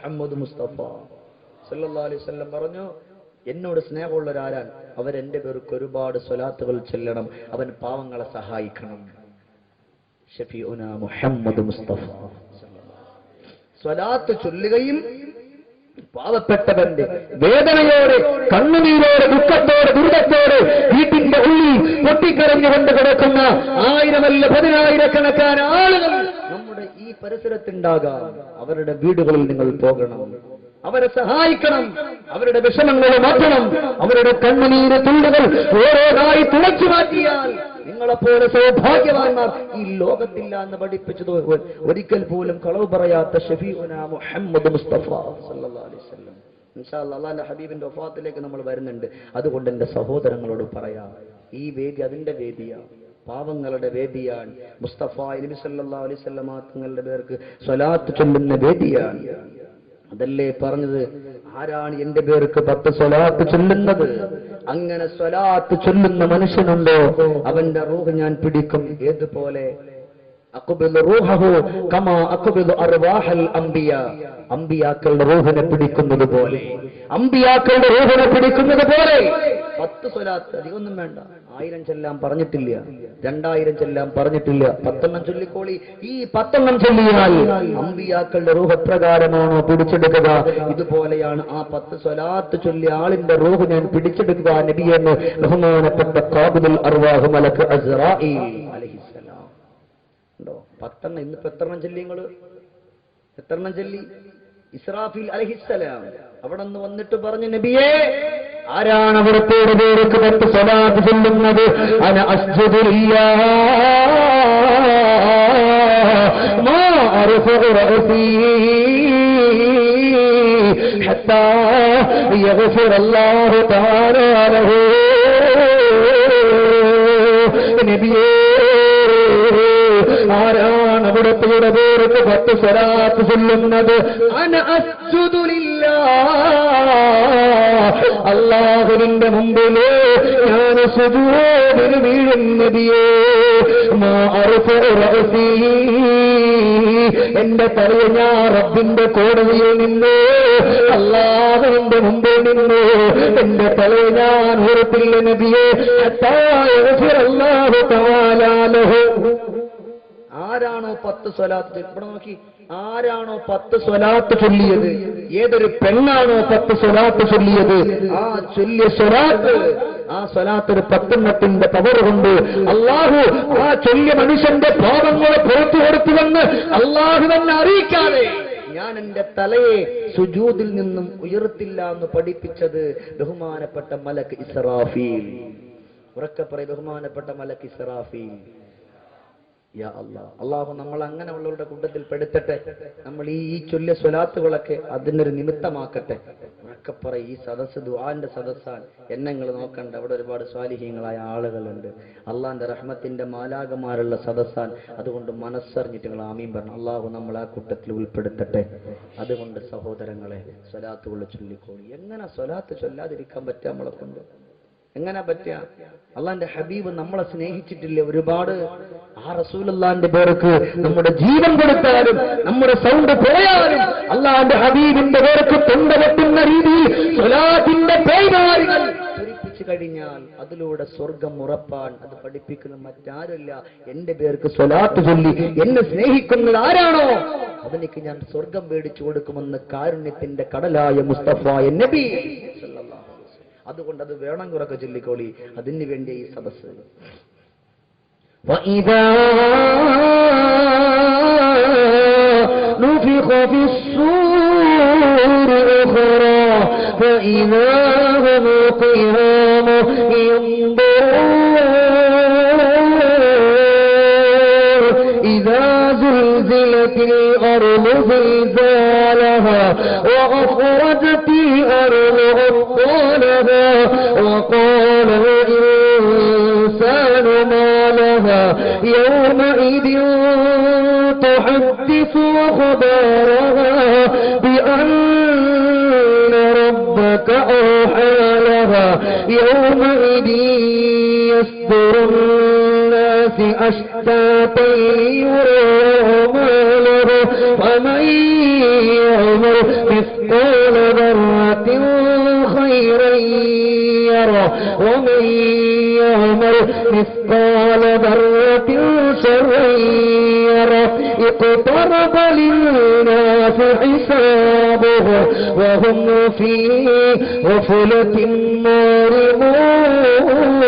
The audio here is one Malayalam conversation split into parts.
മുഹമ്മദ് മുസ്തഫ. സല്ലല്ലാഹു അലൈഹി വസല്ലം പറഞ്ഞു എന്നോട് സ്നേഹമുള്ളവരാരാൻ എന്റെ പേർക്ക് ഒരുപാട് സ്വലാത്തുകൾ ചെല്ലണം. അവൻ പാവങ്ങളെ സഹായിക്കണം. ഷഫീഉന മുഹമ്മദ് മുസ്തഫ. സ്വലാത്ത് ചൊല്ലുകയും പാവപ്പെട്ടവന്റെ വേദനയോടെ കണ്ണുനീരോടെ ദുഃഖത്തോടെ ദുരിതത്തോടെ വീട്ടിന്റെ ഉള്ളിൽ പൊട്ടിക്കരഞ്ഞുകൊണ്ട് കിടക്കുന്ന ആയിരമല്ല പതിനായിരക്കണക്കാണ് ആളുകൾ പരിസരത്തുണ്ടാകാം. അവരുടെ വീടുകളിൽ നിങ്ങൾ പോകണം. അവരെ സഹായിക്കണം. അവരുടെ വിഷമങ്ങളെ മാറ്റണം. അവരുടെ കണ്ണുനീര് തുണ്ടുകൾ ഓരോതായി തുളച്ചു മാറ്റിയാൽ നിങ്ങളെപ്പോലെ സൗഭാഗ്യവാന്മാർ ഈ ലോകത്തില്ല എന്ന് പഠിപ്പിച്ചത് ഒരിക്കൽ പോലും കളവ് പറയാത്ത മുഹമ്മദ് മുസ്തഫ അലൈഹി വസല്ലം. അള്ളാന്റെ ഹബീബിന്റെ ഒഫാത്തിലേക്ക് നമ്മൾ വരുന്നുണ്ട്. അതുകൊണ്ട് എന്റെ സഹോദരങ്ങളോട് പറയാം. ഈ വേദി അതിന്റെ വേദിയാണ് പാവങ്ങളുടെ വേദിയാണ് മുസ്തഫ നബി വസല്ലമ തങ്ങളുടെ പേർക്ക് സ്വലാത്ത് ചൊല്ലുന്ന വേദിയാണ് അതല്ലേ പറഞ്ഞത്? ആരാണ് എന്റെ പേർക്ക് പത്ത് സ്വലാത്ത് ചൊല്ലുന്നത്? അങ്ങനെ സ്വലാത്ത് ചൊല്ലുന്ന മനുഷ്യനുണ്ടോ? അവന്റെ റൂഹ് ഞാൻ പിടിക്കും. ഏതുപോലെ? അമ്പിയാക്കളുടെ റൂഹിനെ പിടിക്കുന്നത് പോലെ അംബിയാക്കളുടെ റൂഹിനെ പിടിക്കുന്നത് പോലെ പത്ത് സ്വലാത്ത് അധികമൊന്നും വേണ്ട. ആയിരം ചെല്ലാം പറഞ്ഞിട്ടില്ല. രണ്ടായിരം ചെല്ലാം പറഞ്ഞിട്ടില്ല. പത്തെണ്ണം ചൊല്ലിക്കോളി. ഈ പത്തെണ്ണം ചൊല്ലിയാൽ അമ്പിയാക്കളുടെ റൂഹ് എപ്രകാരമാണോ പിടിച്ചെടുക്കുക? ഇതുപോലെയാണ് ആ പത്ത് സ്വലാത്ത് ചൊല്ലി ആളിന്റെ റൂഹ് ഞാൻ പിടിച്ചെടുക്കുക നബിയെന്ന് ബഹുമാനപ്പെട്ട കാബുദുൽ അർവാഹു മലക്ക് പത്തെണ്ണം ഇന്നിപ്പോ എത്രണ്ണം ചൊല്ലി നിങ്ങൾ എത്രണ്ണം ചൊല്ലി? ഇസ്രാഫിൽ അലഹിസ്സലാം. അവിടെ നിന്ന് വന്നിട്ട് പറഞ്ഞു നബിയേ ആരാണ് അവിടത്തോട് പേർക്ക് പത്ത് സ്വലാത്ത് ചൊല്ലുന്നത്? അന അസ്ജുദില്ല ما ആരാണ് അവിടത്തെ പേർക്ക് പത്ത് സ്വരാത്ത് ചൊല്ലുന്നത്. അള്ളാഹുവിന്റെ മുമ്പിലേ ഞാൻ സുജൂദിന് വീഴുന്നതിയേ. എന്റെ തലയെ ഞാൻ റബ്ബിന്റെ കോടതിയിൽ നിന്ന്. അള്ളാഹുവിന്റെ മുമ്പിൽ നിന്ന്. എന്റെ തലയെ ഞാൻ ഉറപ്പില്ല യഗ്ഫിറ അല്ലാഹു തവാലാലോ ആരാണോ പത്ത് സ്വലാത്ത്? ഇവിടെ നോക്കി. ആരാണോ പത്ത് സ്വലാത്ത് ചൊല്ലിയത്? ഏതൊരു പെണ്ണാണോ പത്ത് സ്വലാത്ത് ചൊല്ലിയത്? ആ ചൊല്ലിയ സ്വലാത്ത് ആ സ്വലാത്ത് ഒരു പത്തെണ്ണത്തിന്റെ പവർ കൊണ്ട് അള്ളാഹു ആ ചൊല്ലിയ മനുഷ്യന്റെ പാപങ്ങളെ പുറത്തു കൊടുത്തുവെന്ന് അള്ളാഹു തന്നെ അറിയിക്കാതെ ഞാൻ എന്റെ തലയെ സുജൂതിൽ നിന്നും ഉയർത്തില്ല എന്ന് പഠിപ്പിച്ചത് ബഹുമാനപ്പെട്ട മലക്ക് ഇസറാഫീൽ ഉറക്കെ പറയും ബഹുമാനപ്പെട്ട മലക്ക് ഇസ്രാഫീൽ. അള്ളാഹു നമ്മൾ അങ്ങനെയുള്ളവരുടെ കൂട്ടത്തിൽ പെടുത്തട്ടെ. നമ്മൾ ഈ ഈ ചൊല്ലിയ സ്വലാത്തുകളൊക്കെ അതിനൊരു നിമിത്തമാക്കട്ടെ. ഉറക്കെ പറയും ഈ സദസ്സ് ദുആന്റെ സദസ്സാണ്. എന്നെ നിങ്ങൾ നോക്കണ്ട. അവിടെ ഒരുപാട് സ്വാലിഹ്യങ്ങളായ ആളുകളുണ്ട്. അള്ളാന്റെ റഹ്മത്തിന്റെ മാലാകമാരുള്ള സദസ്സാൻ അതുകൊണ്ട് മനസ്സറിഞ്ഞിട്ട് നിങ്ങൾ ആമീൻ പറഞ്ഞു അള്ളാഹു നമ്മൾ ആ കൂട്ടത്തിൽ ഉൾപ്പെടുത്തട്ടെ. അതുകൊണ്ട് സഹോദരങ്ങളെ സ്വലാത്തുകൾ ചൊല്ലിക്കോളി. എങ്ങനെ സ്വലാത്ത് ചൊല്ലാതിരിക്കാൻ പറ്റുക നമ്മളെ കൊണ്ട്? എങ്ങനെ പറ്റുക അള്ളാന്റെ ഹബീബ് നമ്മളെ സ്നേഹിച്ചിട്ടില്ലേ ഒരുപാട്? ആ റസൂലല്ലാന്റെ പേർക്ക് നമ്മുടെ ജീവൻ കൊടുത്താലും നമ്മുടെ സൗണ്ട് പോയാലും അള്ളാന്റെ ഹബീബിന്റെ പേർക്ക് തൊണ്ട വെട്ടുന്ന രീതിയിൽ സ്വലാത്തിന്റെ കഴിഞ്ഞാൽ അതിലൂടെ സ്വർഗം ഉറപ്പാൻ അത് പഠിപ്പിക്കുന്ന മറ്റാരല്ല എന്റെ പേർക്ക് സ്വലാത്ത് ചൊല്ലി എന്നെ സ്നേഹിക്കുന്നത് ആരാണോ? അതിലേക്ക് ഞാൻ സ്വർഗം മേടിച്ചു കൊടുക്കുമെന്ന് കാരുണ്യത്തിന്റെ കടലായ മുസ്തഫ നബി. അതുകൊണ്ട് അത് വേണം കുറക്കെ ചൊല്ലിക്കോളി അതിന് വേണ്ടി ഈ സദസ്സ് وإذا نفخ في الصور أخرى فإذا هم قيام ينظرون إذا زلزلت الأرض زلزالها وأخرجت الأرض أثقالها وقال الإنسان ما لها يومئذ تحدث أخبارها بأن ربك أوحى لها يومئذ يصدر الناس أشتاتا ليروا ما لهم ومن يعمل مثقال ومن يعمل مثقال ذرة شرا يره اقترب للناس حسابه وهم في غفلة معرضون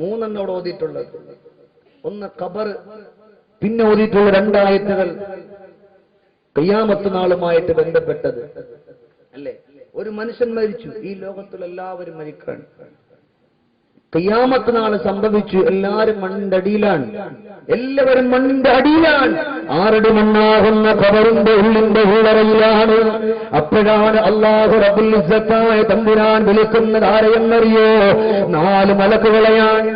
മൂന്നെണ്ണം അവിടെ ഓതിയിട്ടുള്ളത് ഒന്ന് ഖബർ പിന്നെ ഓതിയിട്ടുള്ള രണ്ടായത്തുകൾ കയ്യാമത്ത് നാളുമായിട്ട് ബന്ധപ്പെട്ടത് അല്ലേ ഒരു മനുഷ്യൻ മരിച്ചു. ഈ ലോകത്തിൽ എല്ലാവരും മരിക്കാണ് കയ്യാമത്ത് നാൾ സംഭവിച്ചു. എല്ലാവരും മണ്ണിന്റെ അടിയിലാണ്. എല്ലാവരും മണ്ണിന്റെ അടിയിലാണ്. ആരുടെ മണ്ണാകുന്ന കവറിന്റെ ഉള്ളിന്റെ ഉള്ളറയിലാണ്. അപ്പോഴാണ് അള്ളാഹു റബുലിസത്തായ തമ്പുരാൻ വിളിക്കുന്നത് ആരെയെന്നറിയോ? നാല് മലക്കുകളെയാണ്.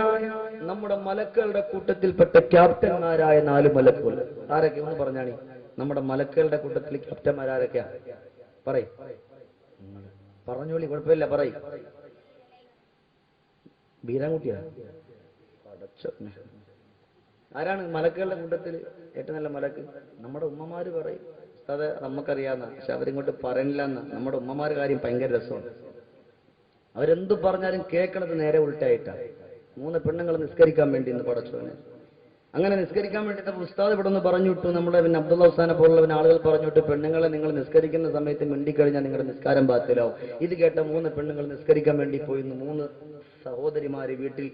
നമ്മുടെ മലക്കുകളുടെ കൂട്ടത്തിൽപ്പെട്ട ക്യാപ്റ്റന്മാരായ നാല് മലക്കുകൾ. ആരൊക്കെ ഒന്ന് പറഞ്ഞാണി. നമ്മുടെ മലക്കുകളുടെ കൂട്ടത്തിൽ ക്യാപ്റ്റന്മാരാരൊക്കെയാ? പറയും. പറഞ്ഞോളി കുഴപ്പമില്ല പറയും. ബീരാൻകുട്ടിയാ. ആരാണ് മലക്കുകളുടെ കൂട്ടത്തിൽ ഏറ്റവും നല്ല മലക്ക്? നമ്മുടെ ഉമ്മമാര് പറയും. അത് നമുക്കറിയാവുന്ന പക്ഷെ അവരിങ്ങോട്ട് പറയണില്ല എന്ന് നമ്മുടെ ഉമ്മമാര് കാര്യം ഭയങ്കര രസമാണ്. അവരെന്ത് പറഞ്ഞാലും കേൾക്കണത് നേരെ ഉൾട്ടായിട്ടാണ് മൂന്ന് പെണ്ണുങ്ങൾ നിസ്കരിക്കാൻ വേണ്ടി ഇന്ന് പടച്ചോനെ. അങ്ങനെ നിസ്കരിക്കാൻ വേണ്ടിയിട്ട് ഉസ്താദ് ഇവിടെ നിന്ന് പറഞ്ഞു വിട്ടു നമ്മുടെ പിന്നെ അബ്ദുള്ള ഹുസാനെ പോലുള്ള ആളുകൾ പറഞ്ഞു വിട്ടു പെണ്ണുങ്ങളെ നിങ്ങൾ നിസ്കരിക്കുന്ന സമയത്ത് മിണ്ടിക്കഴിഞ്ഞാൽ നിങ്ങളുടെ നിസ്കാരം ബാത്തിലാവും. ഇത് കേട്ട മൂന്ന് പെണ്ണുങ്ങൾ നിസ്കരിക്കാൻ വേണ്ടി പോയി മൂന്ന് സഹോദരിമാര് വീട്ടിൽ.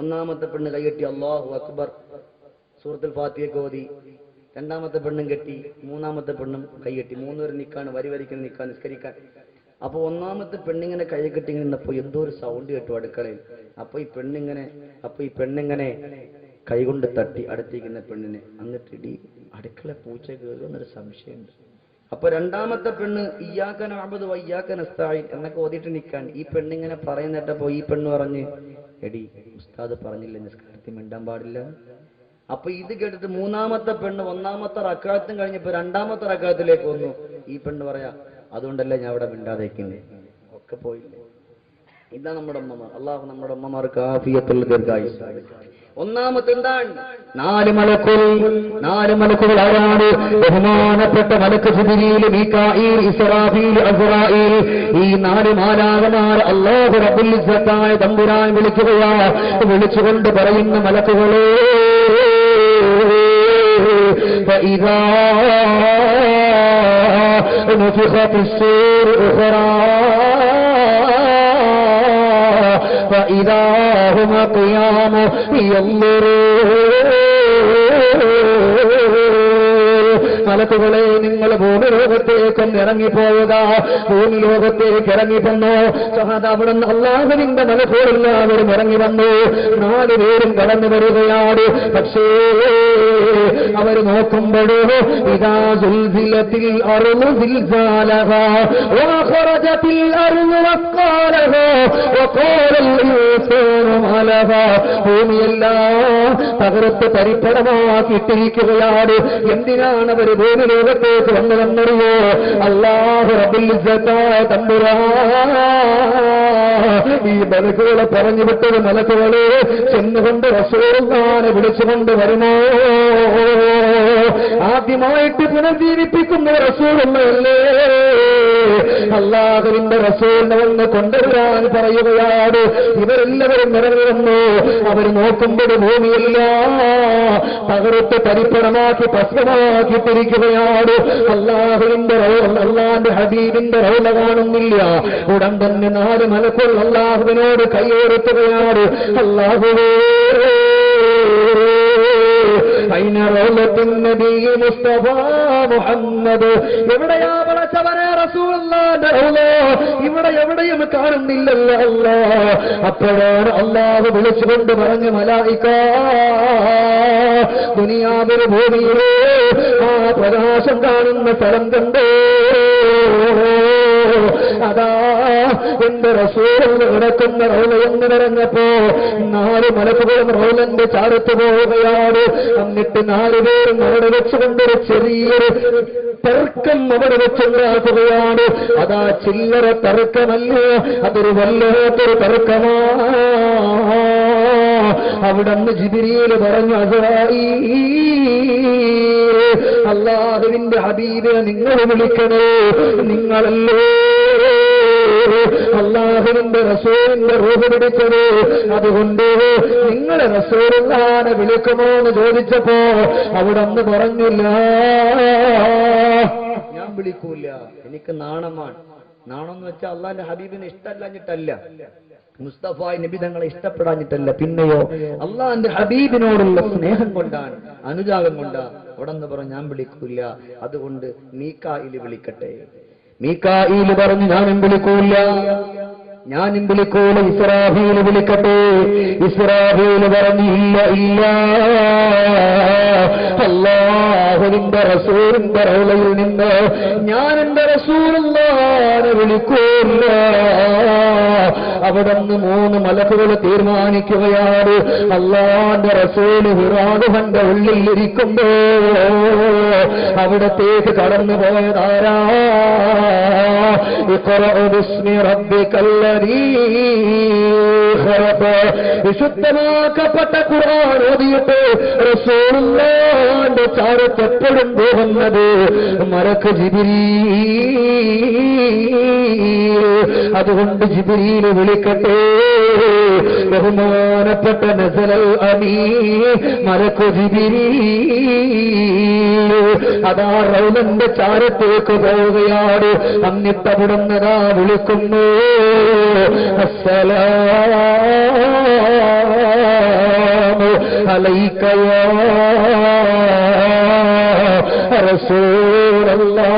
ഒന്നാമത്തെ പെണ്ണ് കൈകെട്ടി അള്ളാഹു അക്ബർ. സൂറത്തുൽ ഫാത്തിയൊക്കെ ഓതി രണ്ടാമത്തെ പെണ്ണും കെട്ടി. മൂന്നാമത്തെ പെണ്ണും കൈകെട്ടി. മൂന്നുപേരും നിൽക്കാണ് വരി വരിക്കുന്ന നിൽക്കാൻ നിസ്കരിക്കാൻ. അപ്പൊ ഒന്നാമത്തെ പെണ്ണിങ്ങനെ കൈ കെട്ടി നിന്നപ്പോ എന്തോ ഒരു സൗണ്ട് കേട്ടു അടുക്കളയിൽ. അപ്പൊ ഈ പെണ്ണിങ്ങനെ അപ്പൊ ഈ പെണ്ണിങ്ങനെ കൈകൊണ്ട് തട്ടി അടുത്തിരിക്കുന്ന പെണ്ണിനെ എന്നിട്ട് ഇടി അടുക്കള പൂച്ച കയറുമെന്നൊരു സംശയമുണ്ട്. അപ്പൊ രണ്ടാമത്തെ പെണ്ണ് വയ്യാക്കൻ അസ്തായി എന്നൊക്കെ ഓതിയിട്ട് നിൽക്കാൻ ഈ പെണ്ണിങ്ങനെ പറയുന്നിട്ടപ്പോ ഈ പെണ്ണ് പറഞ്ഞ് എടി ഉസ്താദ് പറഞ്ഞില്ല നിസ്കാരത്തിൽ മിണ്ടാൻ പാടില്ല? അപ്പൊ ഇത് കേട്ടിട്ട് മൂന്നാമത്തെ പെണ്ണ് ഒന്നാമത്തെ റക്കാലത്തും കഴിഞ്ഞപ്പോ രണ്ടാമത്തെ റക്കാലത്തിലേക്ക് വന്നു. ഈ പെണ്ണ് പറയാ അതുകൊണ്ടല്ലേ ഞാൻ അവിടെ മിണ്ടാതേക്കുന്നത് ഒക്കെ പോയില്ലേ? ഇതാ നമ്മുടെ ഉമ്മമാർ. അള്ളാഹു നമ്മുടെ ഉമ്മമാർക്ക് ആഫിയത്തുള്ള ദീർഘായുസ് ഒന്നാമത്തെ എന്താണ് നാല് മലക്കുകൾ നാല് മലക്കുകൾ ആരാണ് ബഹുമാനപ്പെട്ട മലക്ക് ജിബിരിയിൽ മീകായിൽ ഇസ്രാഫീൽ അസ്രായിൽ ഈ നാല് മാലാകമാർ അള്ളാഹു റബ്ബുൽ ഇസ്സത്തായ തമ്പുരാൻ വിളിക്കുകയാ വിളിച്ചുകൊണ്ട് പറയുന്ന മലക്കുകളെ فإذا نفخ في السور أخرى فإذا هم قيام ينظرون മലക്കുകളെ നിങ്ങൾ ഭൂമി ലോകത്തേക്കൊന്ന് ഇറങ്ങിപ്പോവുക ഭൂമി ലോകത്തേക്ക് ഇറങ്ങി വന്നു സഹദ അവിടുന്ന് അള്ളാഹുവിന്റെ മലക്കുകളെല്ലാവരും ഇറങ്ങി വന്നു നാല് പേരും കടന്നു വരികയാണ് പക്ഷേ അവർ നോക്കുമ്പോഴോ ഇതാ സുൽസിലത്തിൽ അറുന്നു സിൽസാലഹ وأخرجت الأرض وقالها وقال الإنسان ما لها ഭൂമിയെല്ലാം തകർത്ത് പരിപ്പടമാക്കിയിട്ടിരിക്കുകയാണ് എന്തിനാണ് അവർ ഭൂമി ലോകത്തേക്ക് വന്നതെന്നറിയോ അള്ളാഹു റബുൽ തമ്പുരാ ഈ മലക്കുകളെ പറഞ്ഞു വിട്ടത് മലക്കുകളെ ചെന്നുകൊണ്ട് റസൂർന്നാനെ വിളിച്ചുകൊണ്ട് വരുമോ ആദ്യമായിട്ട് പുനർജീവിപ്പിക്കുന്ന റസൂറുള്ളതല്ലേ അള്ളാഹുവിന്റെ റസൂലിനെ വന്ന് കൊണ്ടുവരാൻ പറയുകയാണ് ഇവരെല്ലാവരും ഇറങ്ങി അവർ നോക്കുമ്പോൾ ഭൂമിയില്ല തകർത്ത് പരിപ്പണമാക്കി ഭസ്മമാക്കിയിട്ടിരിക്കുകയാണ് അല്ലാഹുവിന്റെ റൗല അള്ളാന്റെ ഹബീബിന്റെ റൗല കാണുന്നില്ല. ഉടൻ തന്നെ നാല് മലക്കുകൾ അല്ലാഹുവിനോട് കൈയേറുത്തുകയാണ് റൗലത്തിൻ നബി മുസ്തഫ മുഹമ്മദ്. എവിടെയാ റൗല ഇവിടെ എവിടെയും കാണുന്നില്ലല്ലോ അല്ലാ അപ്പോഴാണ് അള്ളാഹു വിളിച്ചുകൊണ്ട് പറഞ്ഞു മലായിക്ക ദുനിയാവിന് ഭൂമിയിലെ ആ പ്രകാശം കാണുന്ന സ്ഥലം കണ്ടോ? അതാ എന്റെ റസൂൽ കിടക്കുന്ന റൗല എന്ന് പറഞ്ഞപ്പോ നാല് മലക്കുകളും റൗലന്റെ ചാടത്ത് പോവുകയാണ്. എന്നിട്ട് നാല് പേരും അവിടെ വെച്ചുകൊണ്ടൊരു ചെറിയൊരു തർക്കം അവിടെ വെച്ചുണ്ടാക്കുകയാണ്. അതാ ചില്ലറ തർക്കമല്ല? അതൊരു വല്ലാത്തൊരു തർക്കമാ. അവിടെ അന്ന് ജിബിരിയിൽ പറഞ്ഞു അസറായി അള്ളാഹുവിന്റെ ഹബീബെ നിങ്ങൾ വിളിക്കണേ നിങ്ങളല്ലേ? അള്ളാഹുവിന്റെ റസൂലിന്റെ റൂപ് പിടിച്ചത് അതുകൊണ്ട് നിങ്ങളെ റസൂലുള്ളാനെ വിളിക്കുമോ എന്ന് ചോദിച്ചപ്പോ അവിടെ അന്ന് പറഞ്ഞില്ല ഞാൻ വിളിക്കൂല. എനിക്ക് നാണമാണ്. നാണം എന്ന് വെച്ചാൽ അള്ളാന്റെ ഹബീബിനെ ഇഷ്ടമല്ലാഞ്ഞിട്ടല്ല. മുസ്തഫ നബി ഇഷ്ടപ്പെടാഞ്ഞിട്ടല്ല പിന്നെയോ അള്ളാന്റെ ഹബീബിനോടുള്ള സ്നേഹം കൊണ്ടാണ് അനുരാഗം കൊണ്ടാണ് അവിടെ നിന്ന് പറഞ്ഞു ഞാൻ വിളിക്കൂല അതുകൊണ്ട് മീക്കായിൽ വിളിക്കട്ടെ. മീക്കായിൽ പറഞ്ഞു ഞാനും വിളിക്കൂല ഞാനും വിളിക്കൂല ഇസ്രാഫീൽ വിളിക്കട്ടെ. ഇസ്രാഫീൽ പറഞ്ഞു ഇല്ല ഇല്ല. അള്ളാഹുവിന്റെ നിന്ന് ഞാൻ എന്റെ വിളിക്കൂല അവിടെ നിന്ന് മൂന്ന് മലക്കുകൾ തീരുമാനിക്കുകയാണ്. അള്ളാന്റെ റസൂൽ ഹിറാദുഹന്റെ ഉള്ളിലിരിക്കുമ്പോ അവിടത്തേക്ക് കടന്നു പോയതാരാ? വിശുദ്ധമാക്കപ്പെട്ട ഖുർആൻ ഓതിയിട്ട് റസൂലുള്ളാന്റെ ചാരത്തെപ്പോഴും പോകുന്നത് മരക്ക് ജിബിരി അതുകൊണ്ട് ജിബിരിയിൽ വിളി സ്വീകരിക്കട്ടെ ബഹുമാനപ്പെട്ട നസലൽ അമീ മലക്കുതിരി അതാ റൗലന്റെ ചാരത്തേക്ക് പോവുകയാണ് അന്നിട്ടവിടുന്നതാ വിളിക്കുന്നു. അസലാ അലൈക്കയാ റസൂലല്ലാ.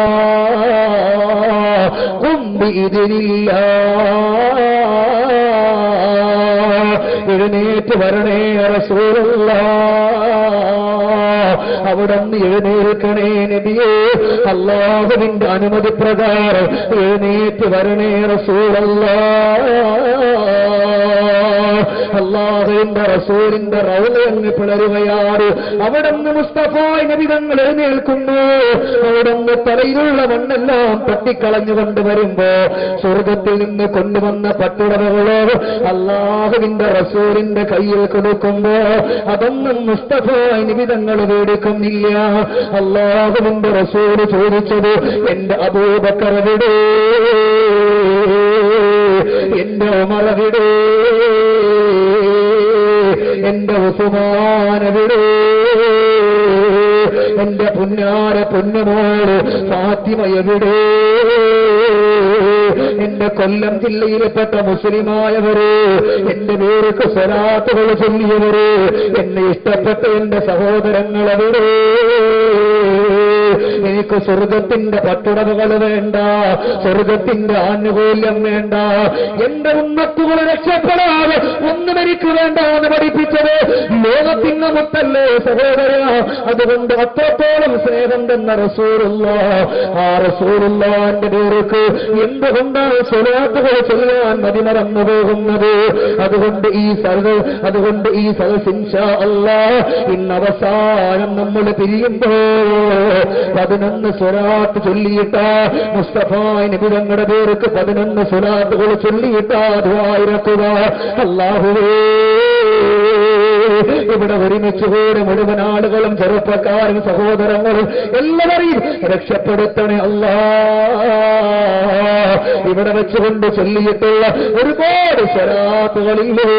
കുമ്പി ഇതിലില്ലാ. എഴുന്നേറ്റ് വരണേ റസൂലുള്ള അവിടന്ന് എഴുന്നേൽക്കണേ നബിയേ അള്ളാഹുവിന്റെ അനുമതി പ്രകാരം എഴുന്നേറ്റ് വരണേ റസൂലല്ല. അള്ളാഹുവിന്റെ റസൂലിന്റെ റൗലങ്ങ് പിളരുകയാണ് അവിടെ നിന്ന് മുസ്തഫായ് നബി തങ്ങൾ എഴുന്നേൽക്കുന്നു. അവിടെ നിന്ന് തലയിലുള്ള മണ്ണെല്ലാം തട്ടിക്കളഞ്ഞുകൊണ്ട് വരുമ്പോ സ്വർഗത്തിൽ നിന്ന് കൊണ്ടുവന്ന പട്ടുടമകളോ അള്ളാഹുവിന്റെ റസൂലിന്റെ കയ്യിൽ കൊടുക്കുമ്പോ അതൊന്നും മുസ്തഫായ് നബി തങ്ങൾ മേടിക്കുന്നില്ല. അള്ളാഹുവിന്റെ റസൂൽ ചോദിച്ചത് എന്റെ അബൂബക്കറവിടെ എന്റെ ഉമറവിടെ എന്റെ ഉസുമാനവിടെ എന്റെ പുന്നാര പൊന്നുമോൾ ഫാത്തിമ എവിടെ എന്റെ കൊല്ലം ജില്ലയിൽപ്പെട്ട മുസ്ലിമായവര് എന്റെ പേർക്ക് സ്വരാത്തുകൾ ചൊല്ലിയവര് എന്നെ ഇഷ്ടപ്പെട്ട എന്റെ സഹോദരങ്ങളവിടെ എനിക്ക് സ്വർഗത്തിന്റെ പട്ടുടവുകൾ വേണ്ട സ്വർഗത്തിന്റെ ആനുകൂല്യം വേണ്ട. എന്റെ ഉമ്മത്തുകൾ രക്ഷപ്പെടാതെ ഒന്നും എനിക്ക് വേണ്ട എന്ന് പഠിപ്പിച്ചത് ലോകത്തിന്റെ മുത്തല്ലേ സഹോദര. അതുകൊണ്ട് അത്രത്തോളം സ്നേഹം തന്ന റസൂറുള്ള ആ റസൂറുള്ളാന്റെ പേർക്ക് എന്തുകൊണ്ടാണ് സ്വലാത്തുകൾ ചൊല്ലാൻ മതിമറന്നു പോകുന്നത്? അതുകൊണ്ട് ഈ സദ അതുകൊണ്ട് ഈ സദസിൻഷാ അല്ല ഇന്ന് അവസാനം നമ്മൾ പിരിയുമ്പോ പതിനൊന്ന് സ്വലാത്ത് ചൊല്ലിയിട്ട മുസ്തഫ നിബിതങ്ങളുടെ പേർക്ക് പതിനൊന്ന് സ്വലാത്തുകൾ ചൊല്ലിയിട്ട ദ്വായിരക്കുക അള്ളാഹുവേ ഇവിടെ ഒരുമിച്ച് പോലും മുഴുവൻ ആളുകളും ചെറുപ്പക്കാരും സഹോദരങ്ങളും എല്ലാവരെയും രക്ഷപ്പെടുത്തണേ അല്ല. ഇവിടെ വെച്ചുകൊണ്ട് ചൊല്ലിയിട്ടുള്ള ഒരുപാട് സ്വരാത്തുകളില്ലേ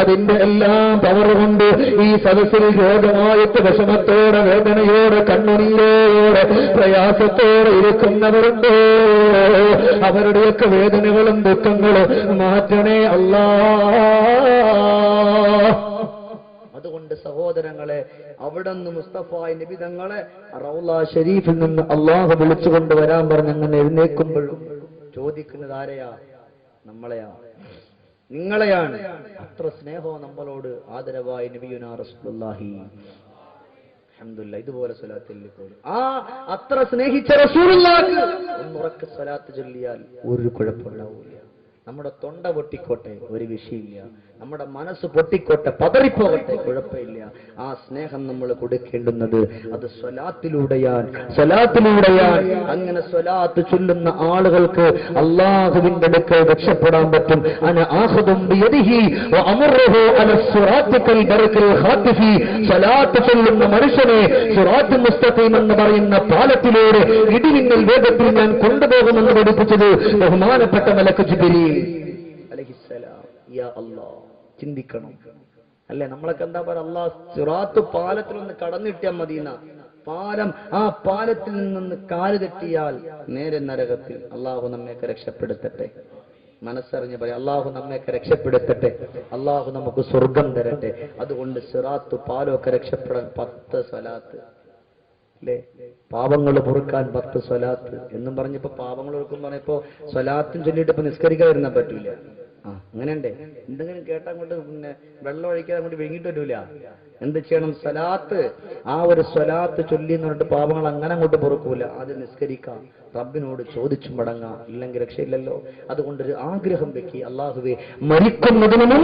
അതിന്റെ എല്ലാം പവറുകൊണ്ട് കൊണ്ട് ഈ സദസ്സിൽ രോഗമായിട്ട് വിഷമത്തോടെ വേദനയോടെ കണ്ണുനീരോടെ പ്രയാസത്തോടെ ഇരിക്കുന്നവരുണ്ട്. അവരുടെയൊക്കെ വേദനകളും ദുഃഖങ്ങളും മാറ്റണേ അല്ലാ. അതുകൊണ്ട് സഹോദരങ്ങളെ അവിടെ നിന്ന് മുസ്തഫായ് നബി തങ്ങളെ റൗല ഷരീഫിൽ നിന്ന് അള്ളാഹു വിളിച്ചുകൊണ്ട് വരാൻ പറഞ്ഞ് അങ്ങനെ എഴുന്നേക്കുമ്പോഴും ചോദിക്കുന്നത് ആരെയാ? നമ്മളെയാ. നിങ്ങളെയാണ്. അത്ര സ്നേഹവും നമ്മളോട് ആദരവായി നബിയുന റസൂലുള്ളാഹി. അൽഹംദുലില്ലാ ഇതുപോലെ സ്വലാത്തിൽ ആ അത്ര സ്നേഹിച്ച റസൂലുള്ളാഹിക്ക് ഒന്നുറക്കെ സ്വലാത്ത് ചൊല്ലിയാൽ ഒരു കുഴപ്പമുണ്ടാവില്ല. നമ്മുടെ തൊണ്ട പൊട്ടിക്കോട്ടെ ഒരു വിഷയമില്ല. നമ്മുടെ മനസ്സ് പൊട്ടിക്കോട്ടെ പതറിപ്പോകട്ടെ കുഴപ്പമില്ല. ആ സ്നേഹം നമ്മൾ കൊടുക്കേണ്ടുന്നത് അത് സ്വലാത്തിലൂടെയാൽ സ്വലാത്തിലൂടെയാൽ അങ്ങനെ സ്വലാത്ത് ചൊല്ലുന്ന ആളുകൾക്ക് അള്ളാഹുവിന്റെ അടുക്കൽ രക്ഷപ്പെടാൻ പറ്റും. അന ചൊല്ലുന്ന മനുഷ്യനെ എന്ന് പറയുന്ന പാലത്തിലൂടെ ഇടിമിന്നൽ വേഗത്തിൽ ഞാൻ കൊണ്ടുപോകുമെന്ന് പഠിപ്പിച്ചത് ബഹുമാനപ്പെട്ട മലക്ക് ജിബിലി അലഹിസ്സലാം. യാ അല്ലാഹ് ചിന്തിക്കണം. അല്ലെ? നമ്മളൊക്കെ എന്താ പറയുക അള്ളാഹ് സിറാത്ത് പാലത്തിൽ ഒന്ന് കടന്നിട്ടിയാൽ മദീന. പാലം ആ പാലത്തിൽ നിന്ന് കാൽ തെറ്റിയാൽ നേരെ നരകത്തിൽ. അള്ളാഹു നമ്മയൊക്കെ രക്ഷപ്പെടുത്തട്ടെ. മനസ്സറിഞ്ഞ് പറയാം അള്ളാഹു നമ്മയൊക്കെ രക്ഷപ്പെടുത്തട്ടെ. അള്ളാഹു നമുക്ക് സ്വർഗം തരട്ടെ. അതുകൊണ്ട് സിറാത്ത് പാലമൊക്കെ രക്ഷപ്പെടാൻ പത്ത് സ്വലാത്ത്. അല്ലേ? പാപങ്ങൾ പൊറുക്കാൻ പത്ത് സ്വലാത്ത്. എന്നും പറഞ്ഞപ്പോ പാപങ്ങൾ പൊറുക്കും പറഞ്ഞപ്പോ സ്വലാത്തും ചൊല്ലിയിട്ട് ഇപ്പൊ നിസ്കരിക്കാതിരുന്നാ പറ്റൂല. അങ്ങനെയുണ്ടേ. എന്തെങ്കിലും കേട്ടാ അങ്ങോട്ട് പിന്നെ വെള്ളം ഒഴിക്കാതെ അങ്ങോട്ട് വിഴുങ്ങിട്ട് വരൂല. എന്ത് ചെയ്യണം? സ്വലാത്ത്. ആ ഒരു സ്വലാത്ത് ചൊല്ലി എന്ന് പറഞ്ഞിട്ട് പാപങ്ങൾ അങ്ങനെ അങ്ങോട്ട് പൊറുക്കൂല. അത് നിസ്കരിക്കാം. റബ്ബിനോട് ചോദിച്ചു മടങ്ങാം. ഇല്ലെങ്കിൽ രക്ഷയില്ലല്ലോ. അതുകൊണ്ടൊരു ആഗ്രഹം വെക്കി അള്ളാഹുവെ മരിക്കുന്നതിന്